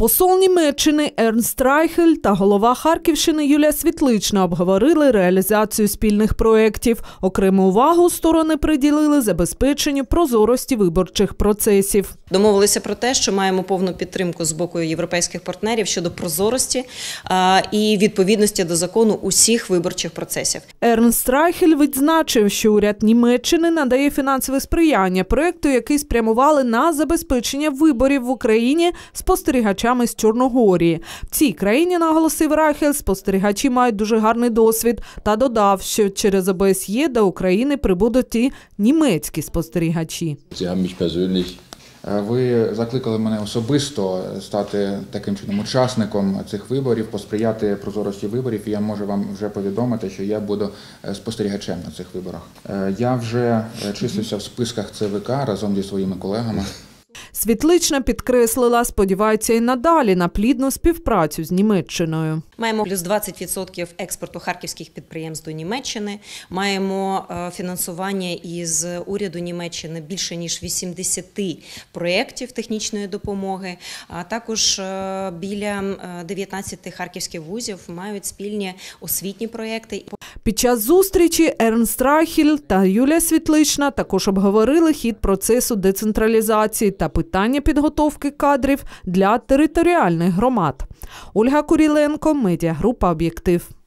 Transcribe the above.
Посол Німеччини Ернст Райхель та голова Харківщини Юлія Світлична обговорили реалізацію спільних проєктів. Окрему увагу сторони приділили забезпеченню прозорості виборчих процесів. Домовилися про те, що маємо повну підтримку з боку європейських партнерів щодо прозорості і відповідності до закону усіх виборчих процесів. Ернст Райхель відзначив, що уряд Німеччини надає фінансове сприяння проєкту, який спрямували на забезпечення виборів в Україні спостерігачами з Чорногорії. В цій країні наголосив Райхель, спостерігачі мають дуже гарний досвід та додав, що через ОБСЄ до України прибудуть і німецькі спостерігачі. Е, Ви закликали мене особисто стати таким чином учасником цих виборів, посприяти прозорості виборів. І я можу вам вже повідомити, що я буду е, спостерігачем на цих виборах. Е, Я вже числюся в списках ЦВК разом зі своїми колегами. Світлична підкреслила, сподівається і надалі на плідну співпрацю з Німеччиною. Маємо плюс 20% експорту харківських підприємств до Німеччини. Маємо е, фінансування із уряду Німеччини більше ніж 80 проєктів технічної допомоги. А також е, біля е, 19 харківських вузів мають спільні освітні проєкти. Під час зустрічі Ернст Райхель та Юлія Світлична також обговорили хід процесу децентралізації та питання підготовки кадрів для територіальних громад. Ольга Куріленко, медіагрупа Об'єктив.